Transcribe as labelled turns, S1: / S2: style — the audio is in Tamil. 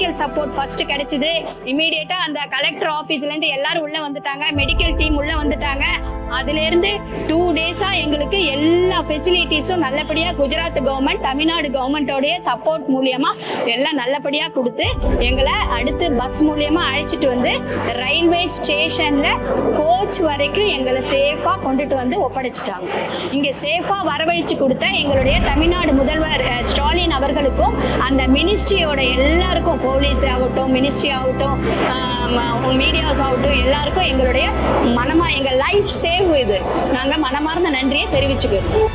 S1: மெடிக்கல் சப்போர்ட் ஃபர்ஸ்ட் கிடைச்சது. இமீடியட்டா அந்த கலெக்டர் ஆபீஸ்ல இருந்து எல்லாரும் உள்ள வந்துட்டாங்க. மெடிக்கல் டீம் உள்ள வந்துட்டாங்க. அதுல இருந்து டூ டேஸா எங்களுக்கு எல்லா ஃபெசிலிட்டிஸும் நல்லபடியாக குஜராத் கவர்மெண்ட் தமிழ்நாடு கவர்மெண்ட்டோடைய சப்போர்ட் மூலியமா எல்லாம் நல்லபடியாக கொடுத்து எங்களை அடுத்து பஸ் மூலியமா அழைச்சிட்டு வந்து ரயில்வே ஸ்டேஷன்ல கோச் வரைக்கும் எங்களை சேஃபாக கொண்டுட்டு வந்து ஒப்படைச்சிட்டாங்க. இங்கே சேஃபாக வரவழைச்சு கொடுத்த எங்களுடைய தமிழ்நாடு முதல்வர் ஸ்டாலின் அவர்களுக்கும் அந்த மினிஸ்ட்ரியோட எல்லாருக்கும் போலீஸ் ஆகட்டும் மினிஸ்ட்ரி ஆகட்டும் மீடியாஸ் ஆகட்டும் எல்லாருக்கும் எங்களுடைய மனமா எங்கள் லைஃப் சேவ் இது. நாங்கள் மனமார்ந்த நன்றியை தெரிவிச்சுக்கிறோம்.